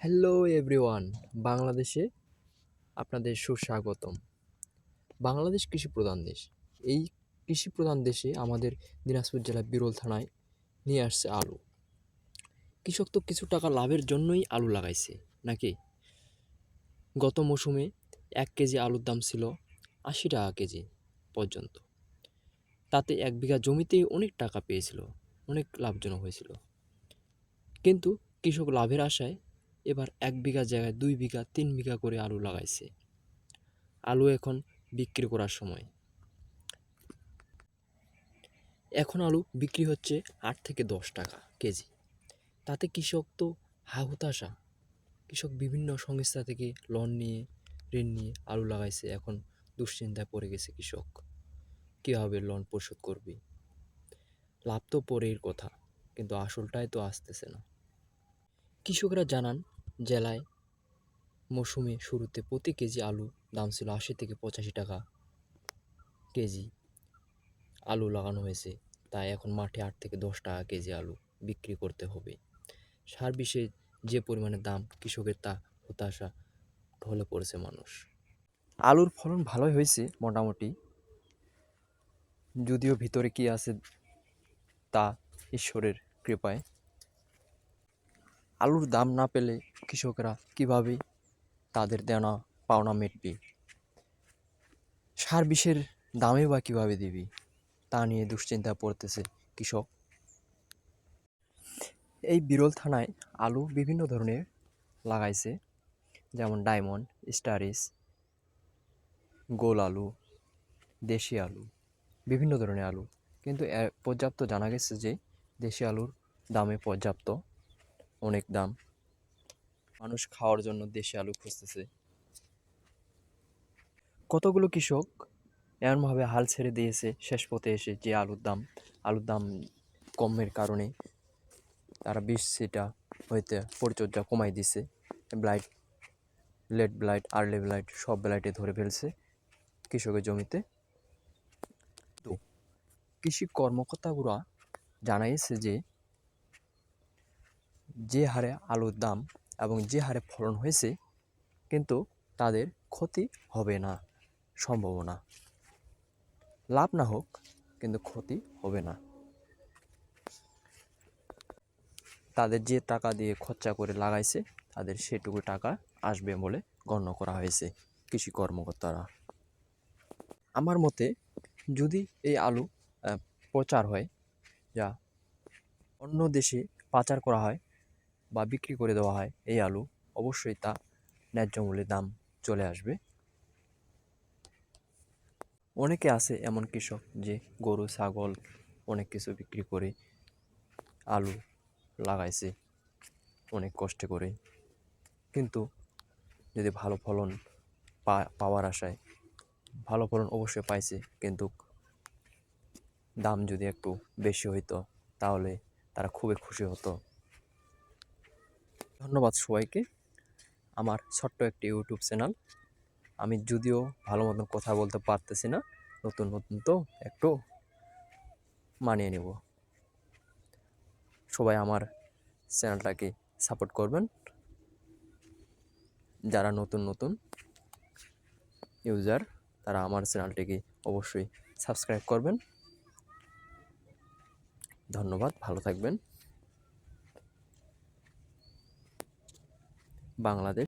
Hello everyone বাংলাদেশে আপনাদের সুস্বাগতম। বাংলাদেশ কৃষি প্রধান দেশ। এই কৃষি প্রধান দেশে আমাদের দিনাজপুর জেলার বিরল থানায় নিয়ে আসছে আলু। কৃষক তো কিছু টাকা লাভের জন্যই আলু লাগাইছে, নাকি? গত মৌসুমে এক কেজি আলুর দাম ছিল আশি টাকা কেজি পর্যন্ত। তাতে এক বিঘা জমিতেই অনেক টাকা পেয়েছিল, অনেক লাভজনক হয়েছিল। কিন্তু কৃষক লাভের আশায় এবার এক বিঘা জায়গায় দুই বিঘা, তিন বিঘা করে আলু লাগাইছে। আলু এখন বিক্রি করার সময়। এখন আলু বিক্রি হচ্ছে আট থেকে দশ টাকা কেজি। তাতে কৃষক তো হা হুতাশা কৃষক বিভিন্ন সংস্থা থেকে লোন নিয়ে, ঋণ নিয়ে আলু লাগাইছে। এখন দুশ্চিন্তায় পড়ে গেছে কৃষক। কীভাবে লোন পরিশোধ করবে? লাভ তো পরের কথা, কিন্তু আসলটাই তো আসতেছে না। কৃষকরা জানান জেলায় মৌসুমে শুরুতে প্রতি কেজি আলু দাম ছিল আশি থেকে পঁচাশি টাকা কেজি আলু লাগানো হয়েছে। তাই এখন মাঠে আট থেকে দশ টাকা কেজি আলু বিক্রি করতে হবে। সার বিষে যে পরিমাণে দাম কৃষকের তা হতাশা ঢলে পড়েছে মানুষ। আলুর ফলন ভালোই হয়েছে মোটামুটি। যদিও ভিতরে কি আছে তা ঈশ্বরের কৃপায়। আলুর দাম না পেলে কৃষকরা কীভাবে তাদের দেনা পাওনা মিটবে? সার বিষের দামে বা কীভাবে দিবি? তা নিয়ে দুশ্চিন্তা পড়তেছে কৃষক। এই বিরল থানায় আলু বিভিন্ন ধরনের লাগাইছে, যেমন ডায়মন্ড স্টারিস গোল আলু, দেশি আলু, বিভিন্ন ধরনের আলু। কিন্তু পর্যাপ্ত জানা গেছে যে দেশি আলুর দামে পর্যাপ্ত অনেক দাম। মানুষ খাওয়ার জন্য দেশি আলু খুঁজতেছে। কতগুলো কৃষক এমনভাবে হাল ছেড়ে দিয়েছে শেষ পথে এসে যে আলুর দাম আলুর দাম কমের কারণে তারা বিষ সেটা হইতে পরিচর্যা কমাই দিছে। Blight late blight, early blight সব ব্লাইটে ধরে ফেলছে কৃষকের জমিতে। তো কৃষি কর্মকর্তাগুলা জানাইছে যে যে হারে আলুর দাম এবং যে হারে ফলন হয়েছে, কিন্তু তাদের ক্ষতি হবে না, সম্ভাবনা। লাভ না হোক, কিন্তু ক্ষতি হবে না। তাদের যে টাকা দিয়ে খরচা করে লাগাইছে, তাদের সেটুকু টাকা আসবে বলে গণ্য করা হয়েছে কৃষি কর্মকর্তারা। আমার মতে, যদি এই আলু প্রচার হয়, যা অন্য দেশে পাচার করা হয় বা বিক্রি করে দেওয়া হয় এই আলু, অবশ্যই তা ন্যায্য মূল্যে দাম চলে আসবে। অনেকে আছে এমন কৃষক যে গরু, ছাগল অনেক কিছু বিক্রি করে আলু লাগাইছে অনেক কষ্ট করে। কিন্তু যদি ভালো ফলন পাওয়ার আশায় ভালো ফলন অবশ্যই পাইছে, কিন্তু দাম যদি একটু বেশি হইতো তাহলে তারা খুবই খুশি হতো। ধন্যবাদ সবাইকে আমার ছোট্ট একটি ইউটিউব চ্যানেল। আমি যদিও ভালো মতন কথা বলতে পারতেছি না, নতুন নতুন তো একটু মানিয়ে নেব। সবাই আমার চ্যানেলটাকে সাপোর্ট করবেন। যারা নতুন নতুন ইউজার, তারা আমার চ্যানেলটিকে অবশ্যই সাবস্ক্রাইব করবেন। ধন্যবাদ, ভালো থাকবেন। বাংলাদেশ।